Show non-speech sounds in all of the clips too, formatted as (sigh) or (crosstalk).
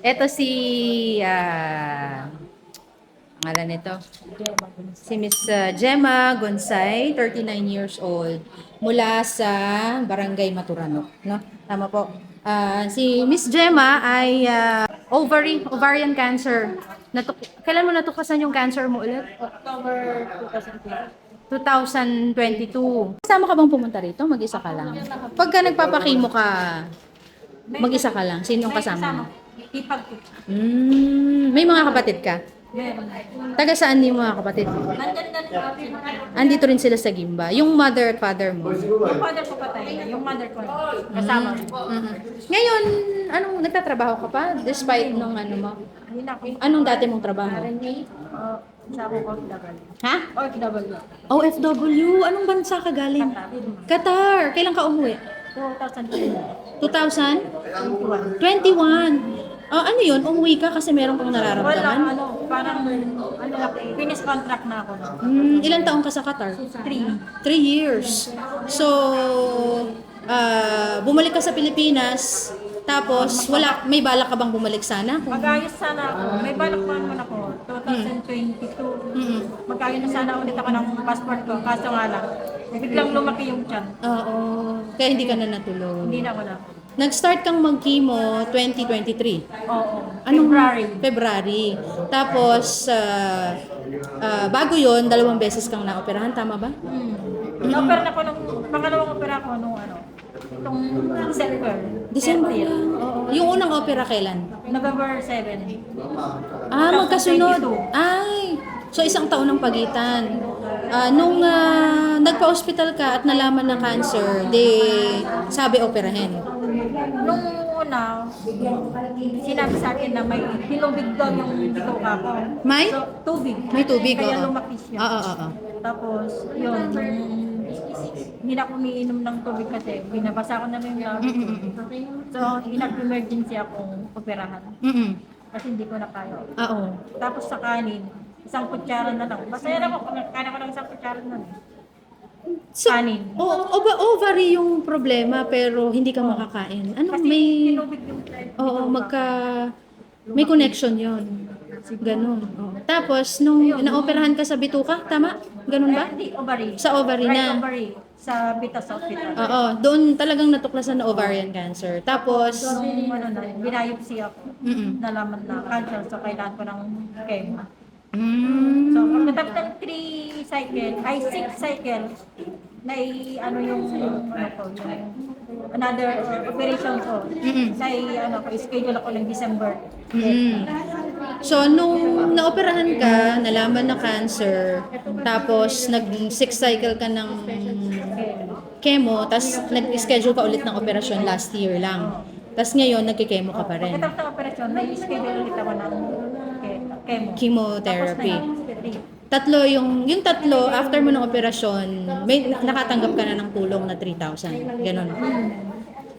Ito si, ah, ngalan nito, si Miss ah, Gemma Gonsay, 39 years old, mula sa Barangay Maturanok, no? Tama po. Ah, si Miss Gemma ay ah, ovary, ovarian cancer. Natuk Kailan mo natuklasan yung cancer mo ulit? October 2020. 2022. Kasama ka bang pumunta rito? Mag-isa ka lang? Pagka nagpapakimo ka, mag-isa ka lang? Sino yung kasama mo? Ipag ko. Mm, may mga kapatid ka? Meron. Taga saan yung mga kapatid mo? Nandyan na rin. Andito rin sila sa Gimba. Yung mother at father mo. Yung father ko patay na. Yung mother ko kasama. Mm-mm. Ngayon, anong nagtatrabaho ka pa? Despite nung ano mo? Anong dati mong trabaho? Uh, sa ako OFW. Ha? OFW. OFW? Anong bansa ka galing? Qatar. Kailan ka umuwi? 2020. 2000? 21. Ah, ano yun? Umuwi ka kasi meron kang Wala, nararamdaman? ano, parang, ano lang, finish contract na ako. Hmm, ilan taong ka sa Qatar? Three. Three years. So, ah, bumalik ka sa Pilipinas, tapos wala, may balak ka bang bumalik sana? Kung, Mag-ayos sana ako. May balak pa naman ako. 2022. Mm. Mag-ayos na sana ulit ako ng passport ko. Kaso nga lang, biglang lumaki yung tiyan. Oo. Kaya hindi ka na natuloy. Hindi na ako na. Nag-start kang mag-chemo 2023. Oo. Anong February. February. Tapos, ah, ah, bago yon dalawang beses kang naoperahan. Tama ba? Hmm. Na-opera na ko nung, pangalawang opera ko nung ano, itong December. December 30th. lang. Oo. Yung unang opera kailan? November 7. Ah, magkasunod. 2022. Ay, so isang taon ng pagitan. Ah, nung ah, nagpa-hospital ka at nalaman na cancer, di sabi operahin. Una, sinabi sa akin na may tinubig daw yung bituka ko. May? So, tubig. May tubig, Kaya oo. lumaki siya. Oo, oo, oo. Tapos, yun, hindi na ako umiinom ng tubig kasi binabasa ko na yung lab. So, inag-emergency akong operahan Mm-mm. kasi hindi ko na kaya. Oo. Tapos sa kanin, isang kutsara na lang. Masaya na ako, kaya ko ng isang kutsara na lang. So, Kanin. o, o- ovary yung problema pero hindi ka makakain. Ano Kasi may tinubig yung Oo, magka may connection 'yon. Ganun. oo. Tapos nung naoperahan ka sa bituka, tama? Ganun ba? Eh, Hindi, ovary. Sa ovary right na. ovary. Sa Vitas Hospital. Oo, doon talagang natuklasan na ovarian cancer. Tapos Nung ano na, binayopsy ako. mm Nalaman na cancer, so kailangan ko ng chemo. Mm. So, pagkatapos ng 3 cycle, ay 6 cycle, na ano yung, ano yung another operation ko. I- ano ko, schedule ako ng December. Mm. So, nung naoperahan ka, nalaman na cancer, tapos nag-six cycle ka ng chemo, tapos nag-schedule ka ulit ng operasyon last year lang. Tapos ngayon, nagkikemo ka pa rin. Pagkatapos ng operasyon, na-schedule ulit ako ng chemo. Chemotherapy. Tapos na. Tatlo yung, yung tatlo, after mo ng operasyon, may nakatanggap ka na ng tulong na 3,000. Ganon.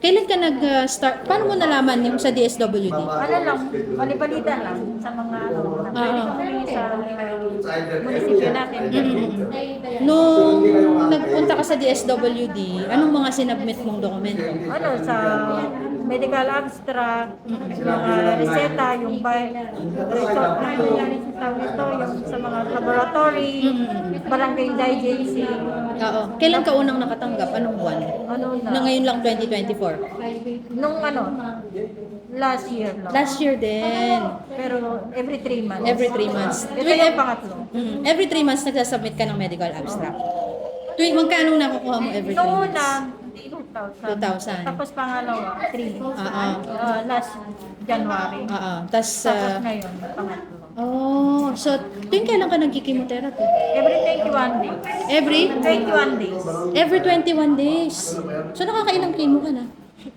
Kailan ka nag-start? Paano mo nalaman yung sa DSWD? Ano lang, balibalita lang sa mga ano, humingi sa munisipyo natin. Nung nagpunta ka sa DSWD, anong mga sinubmit mong dokumento? Ano, sa medical abstract, mga reseta, yung by, result na yung tawag ito, yung sa mga laboratory, barangay digesty, Oo. Kailan ka unang nakatanggap? Anong buwan? ano na, Na ngayon lang 2024. nung ano, last year lang. Last year din. Pero every three months. Every three months. Ito yung pangatlo. Mm, every three months nagsasubmit ka ng medical abstract. Tuwing magkano nakukuha mo every three Nung months? una, 2,000. 2,000. Tapos pangalawa, 3. Oo. Uh, last January. Oo. Tapos, Tapos uh, ngayon, pangatlo. oh, so, tuwing kailan ka nagki-chemotherapy? Every 21 days. Every? 21 days. Every 21 days. So, nakakailang chemo ka na?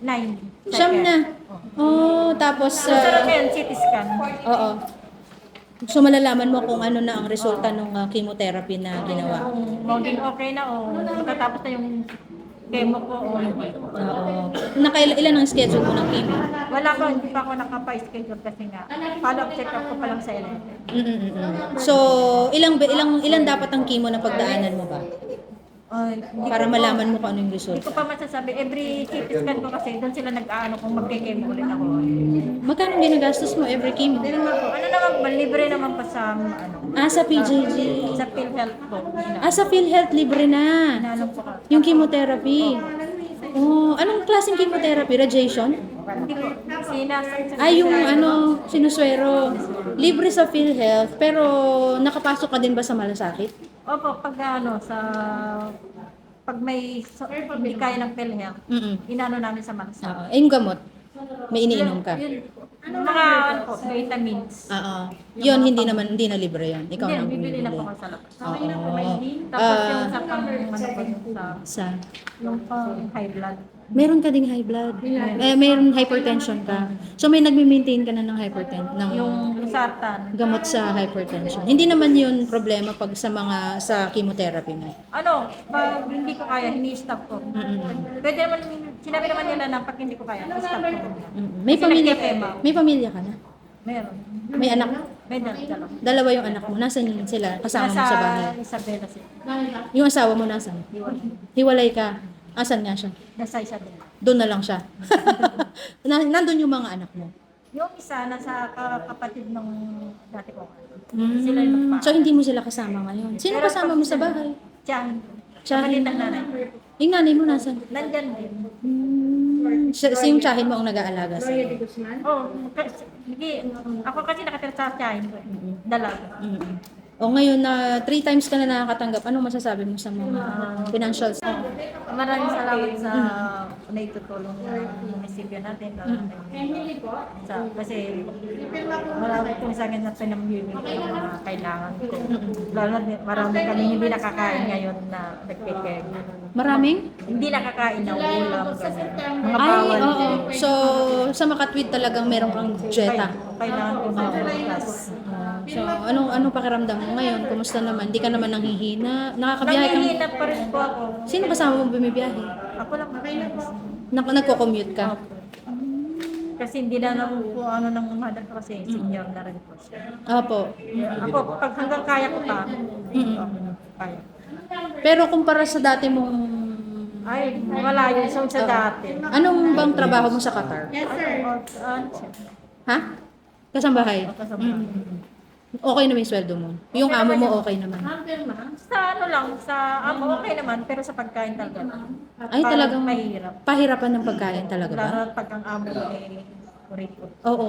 9. Siyam na. Oh, tapos, So, sarap uh, ngayon, CT scan. oo. So, malalaman mo kung ano na ang resulta ng uh, chemotherapy na ginawa. Kung maging okay na o matatapos na yung chemo ko o hindi. Oo. Nakailan ilan ang schedule mo ng chemo? Wala pa, hindi pa ako nakapa-schedule kasi nga. Follow-up check-up ko pa lang sa LN. Mm-mm-mm. So, ilang ilang ilan dapat ang chemo na pagdaanan mo ba? Ay, hindi Para ko malaman mo kung ano yung Hindi result. ko pa masasabi. Every CT scan ko kasi, doon sila nag-aano kung magkikemo ulit ako. Magkano ginagastos mo every chemo? Ano naman ba, libre naman pa sa, ano, Ah, sa PJJ. sa PhilHealth po. Ah, sa PhilHealth libre na. Inano po ka. Yung chemotherapy. Oh, anong klaseng chemotherapy? Radiation? Hindi po. Sinasang Ah, yung ano, sinuswero. Libre sa PhilHealth, pero nakapasok ka din ba sa malasakit? Opo, pag ano, sa... Pag may so, hindi kaya ng PhilHealth, Mm inano namin sa Mansa. Oo. Eh, yung gamot, may iniinom ka? Yun, mga ano po, vitamins. Oo. Yun, hindi naman, hindi na libre yun. Ikaw Hindi, na bibili na po bumibili. ako sa labas. Oo. Tapos yung Ah, sa pang, ano po yung sa, sa, yung pang high blood. meron ka ding high blood. Eh, meron hypertension ka. So, may nagme-maintain ka na ng hypertension, ng Yung losartan. gamot sa hypertension. Hindi naman yun problema pag sa mga, sa chemotherapy mo. Ano, pag hindi ko kaya, ini-stop ko. Mm-mm. Pwede naman, sinabi naman nila na pag hindi ko kaya, i-stop ko. Mm-mm. May Kasi pamilya, nagkikema. may pamilya ka na? Meron. May anak? May dalawa. Dalawa yung anak mo. Nasaan yun sila? Kasama mo sa bahay? Nasa Isabela sila. Yung asawa mo nasaan? Iwan. Hiwalay ka. Asan nga siya? Nasa Isabela. Doon na lang siya. (laughs) na, nandun yung mga anak mo. Yung isa, nasa ka- kapatid ng dati ko. Mm. Sila yung nagpa- So, hindi mo sila kasama ngayon. Sino Pero kasama mo sa bahay? Tiyan. Kapatid ng nanay. Yung nanay mo nasan? Nandyan din. Hmm. Si, si yung tsahin mo ang nag-aalaga sa'yo. Oh, kasi, hindi, ako kasi nakatira sa tiyahin ko. eh. Dalaga. Mm. O ngayon na three times ka na nakakatanggap, anong masasabi mo sa mga financials? Maraming salamat sa (laughs) naitutulong ng munisipyo natin. na yung- Sa, kasi marami kong sa akin na pinamimigay ng mga kailangan ko. Lalo na marami kami hindi nakakain ngayon na nagpipeg. Maraming? Hindi nakakain na ulam, ganun. Mga Ay, bawal. oo. So, sa Makatwid talagang meron kang dieta. Kailangan ko na. So, anong anong pakiramdam mo ngayon? Kumusta naman? Di ka naman nanghihina? Nakakabiyahe ka? Nangihinap pa rin po ako. Sino kasama mo bumibiyahe? Ako lang Nak nagko-commute ka? Kasi hindi na lang po ano nang umadan ko kasi senior na rin po siya. Opo. Ako, pag hanggang kaya ko pa, Mm. kaya. Pero kumpara sa dati mong... Ay, wala yun sa, sa dati. Anong bang trabaho mo sa Qatar? Yes, sir. Ha? Kasambahay? Kasama. Okay naman yung sweldo mo? Yung amo mo okay naman? Sa ano lang, sa amo okay naman, pero sa pagkain talaga. Ay, Parang talagang mahirap. pahirapan ng pagkain talaga ba? Lalo pag ang amo ay rito. Oo.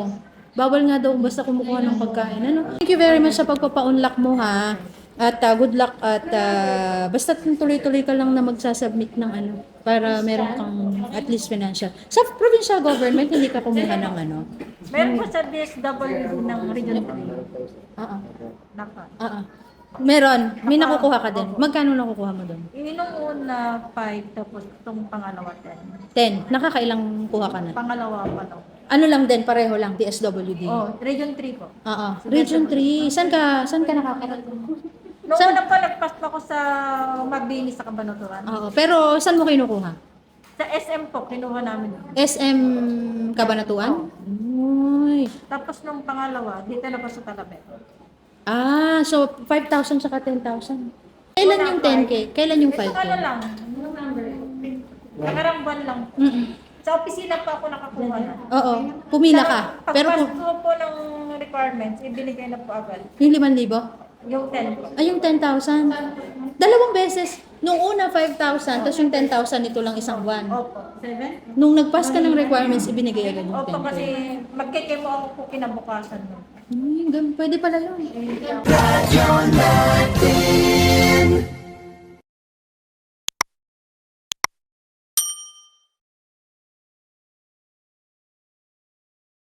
Bawal nga daw basta kumukuha ng pagkain. Ano? Thank you very much sa pagpapaunlak mo ha. At uh, good luck at uh, basta tuloy-tuloy ka lang na magsasubmit ng ano para meron kang at least financial. Sa provincial government, hindi ka kumuha ng ano? Meron po sa DSW ng Region 3. Oo. Oo. Meron. May nakukuha ka din. Magkano nakukuha mo doon? Yung una 5, tapos itong pangalawa 10. 10. Nakakailang kuha ka na? Pangalawa pa lang. Ano lang din, pareho lang, DSWD. Oh, Region 3 po. Oo. Region 3. Saan ka, saan ka nakakarating? Noong Saan- una pa, nagpas pa ako sa Mabini sa Kabanatuan. Oo. Pero saan mo kinukuha? Sa SM po, kinuha namin. SM Kabanatuan? Uy. Tapos nung pangalawa, dito na po sa Talabet. Ah, so 5,000 saka 10,000. Kailan yung 10K? Kailan yung Ito 5K? ano lang, nakarang buwan lang. Mm-mm. Sa opisina pa ako nakakuha na. Oo. Pumila ka. Pero Pagpas kung, ko po ng requirements, ibinigay na po agad. yung 5,000? Yung 10 po. Ay, yung 10,000. Dalawang beses. Nung una, 5,000. Tapos yung 10,000, ito lang isang buwan. Opo. 7? Nung nag-pass ka ng requirements, ibinigay agad yung Opo, 10K. kasi magkikimo ako po kinabukasan. nun. Ay, gan- pwede pala yun. Eh,